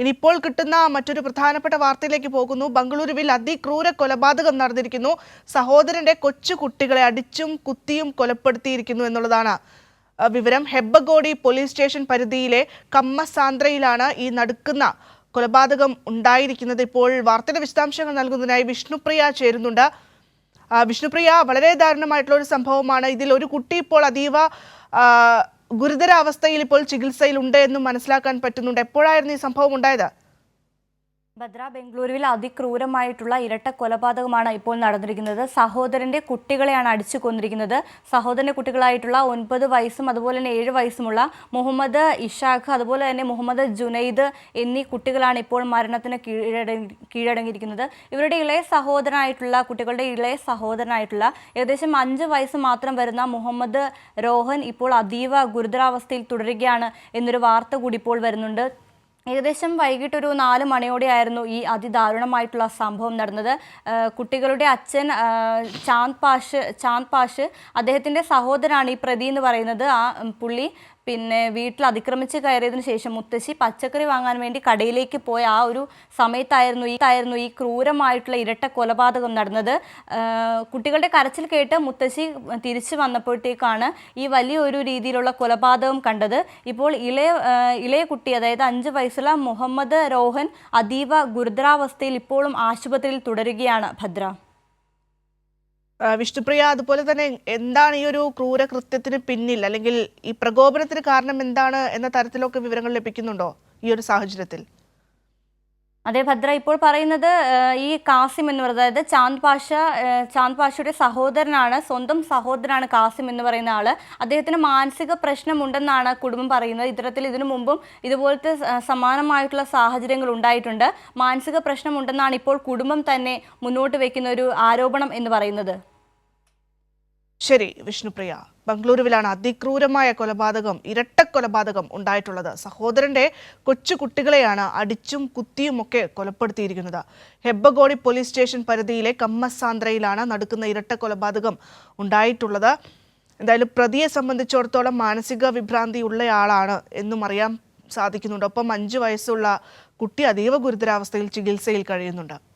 ഇനിയിപ്പോൾ കിട്ടുന്ന മറ്റൊരു പ്രധാനപ്പെട്ട വാർത്തയിലേക്ക് പോകുന്നു. ബംഗളൂരുവിൽ അതിക്രൂര കൊലപാതകം നടന്നിരിക്കുന്നു. സഹോദരന്റെ കൊച്ചു കുട്ടികളെ അടിച്ചും കുത്തിയും കൊലപ്പെടുത്തിയിരിക്കുന്നു എന്നുള്ളതാണ് വിവരം. ഹെബ്ബഗോഡി പോലീസ് സ്റ്റേഷൻ പരിധിയിലെ കമ്മസാന്ദ്രയിലാണ് ഈ നടക്കുന്ന കൊലപാതകം ഉണ്ടായിരിക്കുന്നത്. ഇപ്പോൾ വാർത്തയുടെ വിശദാംശങ്ങൾ നൽകുന്നതിനായി വിഷ്ണുപ്രിയ ചേരുന്നുണ്ട്. വിഷ്ണുപ്രിയ വളരെ ദാരുണമായിട്ടുള്ള ഒരു സംഭവമാണ്. ഇതിൽ ഒരു കുട്ടി ഇപ്പോൾ അതീവ ഗുരുതരാവസ്ഥയിൽ ഇപ്പോൾ ചികിത്സയിലുണ്ട് എന്നും മനസ്സിലാക്കാൻ പറ്റുന്നുണ്ട്. എപ്പോഴായിരുന്നു ഈ സംഭവം ഉണ്ടായത്? ഭദ്ര ബംഗളൂരുവിൽ അതിക്രൂരമായിട്ടുള്ള ഇരട്ട കൊലപാതകമാണ് ഇപ്പോൾ നടന്നിരിക്കുന്നത്. സഹോദരന്റെ കുട്ടികളെയാണ് അടിച്ചു കൊന്നിരിക്കുന്നത് സഹോദരന്റെ കുട്ടികളായിട്ടുള്ള ഒൻപത് വയസ്സും അതുപോലെ തന്നെ ഏഴ് വയസ്സുമുള്ള മുഹമ്മദ് ഇഷാഖ് അതുപോലെ തന്നെ മുഹമ്മദ് ജുനൈദ് എന്നീ കുട്ടികളാണ് ഇപ്പോൾ മരണത്തിന് കീഴടങ്ങി കീഴടങ്ങിയിരിക്കുന്നത്. ഇവരുടെ ഇളയ സഹോദരനായിട്ടുള്ള കുട്ടികളുടെ ഇളയ സഹോദരനായിട്ടുള്ള ഏകദേശം അഞ്ച് വയസ്സ് മാത്രം വരുന്ന മുഹമ്മദ് രോഹൻ ഇപ്പോൾ അതീവ ഗുരുതരാവസ്ഥയിൽ തുടരുകയാണ് എന്നൊരു വാർത്ത കൂടി ഇപ്പോൾ വരുന്നുണ്ട്. ഏകദേശം വൈകിട്ട് ഒരു നാല് മണിയോടെയായിരുന്നു ഈ അതിദാരുണമായിട്ടുള്ള സംഭവം നടന്നത്. കുട്ടികളുടെ അച്ഛൻ ചാന്ദ് പാഷ് ചാന്ദ് പാഷ് അദ്ദേഹത്തിന്റെ സഹോദരനാണ് ഈ പ്രതി എന്ന് പറയുന്നത്. ആ പുള്ളി പിന്നെ വീട്ടിൽ അതിക്രമിച്ച് കയറിയതിനു ശേഷം മുത്തശ്ശി പച്ചക്കറി വാങ്ങാൻ വേണ്ടി കടയിലേക്ക് പോയ ആ ഒരു സമയത്തായിരുന്നു ഈ ആയിരുന്നു ഈ ക്രൂരമായിട്ടുള്ള ഇരട്ട കൊലപാതകം നടന്നത്. കുട്ടികളുടെ കരച്ചിൽ കേട്ട് മുത്തശ്ശി തിരിച്ചു വന്നപ്പോഴത്തേക്കാണ് ഈ വലിയൊരു രീതിയിലുള്ള കൊലപാതകം കണ്ടത്. ഇപ്പോൾ ഇളയ ഇളയ കുട്ടി അതായത് അഞ്ച് വയസ്സുള്ള മുഹമ്മദ് രോഹൻ അതീവ ഗുരുതരാവസ്ഥയിൽ ഇപ്പോഴും ആശുപത്രിയിൽ തുടരുകയാണ് ഭദ്ര. വിഷ്ണുപ്രിയ അതുപോലെ തന്നെ എന്താണ് ഈ ഒരു ക്രൂരകൃത്യത്തിന് പിന്നിൽ അല്ലെങ്കിൽ ഈ പ്രകോപനത്തിന് കാരണം എന്താണ് എന്ന തരത്തിലൊക്കെ വിവരങ്ങൾ ലഭിക്കുന്നുണ്ടോ ഈ ഒരു സാഹചര്യത്തിൽ? അതെ ഭദ്ര. ഇപ്പോൾ പറയുന്നത് ഈ കാസിം എന്ന് പറയുന്നത് അതായത് ചാന്ദ് പാഷ ചാന്ദ് പാഷയുടെ സഹോദരനാണ് സ്വന്തം സഹോദരനാണ് കാസിം എന്ന് പറയുന്ന ആൾ അദ്ദേഹത്തിന് മാനസിക പ്രശ്നമുണ്ടെന്നാണ് കുടുംബം പറയുന്നത്. ഇത്തരത്തിൽ ഇതിനു മുമ്പും ഇതുപോലത്തെ സമാനമായിട്ടുള്ള സാഹചര്യങ്ങൾ ഉണ്ടായിട്ടുണ്ട്. മാനസിക പ്രശ്നമുണ്ടെന്നാണ് ഇപ്പോൾ കുടുംബം തന്നെ മുന്നോട്ട് വെക്കുന്ന ഒരു ആരോപണം എന്ന് പറയുന്നത്. ശരി വിഷ്ണുപ്രിയ. ബംഗളൂരുവിലാണ് അതിക്രൂരമായ കൊലപാതകം ഇരട്ട കൊലപാതകം ഉണ്ടായിട്ടുള്ളത്. സഹോദരന്റെ കൊച്ചു കുട്ടികളെയാണ് അടിച്ചും കുത്തിയുമൊക്കെ കൊലപ്പെടുത്തിയിരിക്കുന്നത്. ഹെബ്ബഗോഡി പോലീസ് സ്റ്റേഷൻ പരിധിയിലെ കമ്മസാന്ദ്രയിലാണ് നടക്കുന്ന ഇരട്ട കൊലപാതകം ഉണ്ടായിട്ടുള്ളത്. എന്തായാലും പ്രതിയെ സംബന്ധിച്ചിടത്തോളം മാനസിക വിഭ്രാന്തി ഉള്ളയാളാണ് എന്നും അറിയാൻ സാധിക്കുന്നുണ്ട്. ഒപ്പം അഞ്ചു വയസ്സുള്ള കുട്ടി അതീവ ഗുരുതരാവസ്ഥയിൽ ചികിത്സയിൽ കഴിയുന്നുണ്ട്.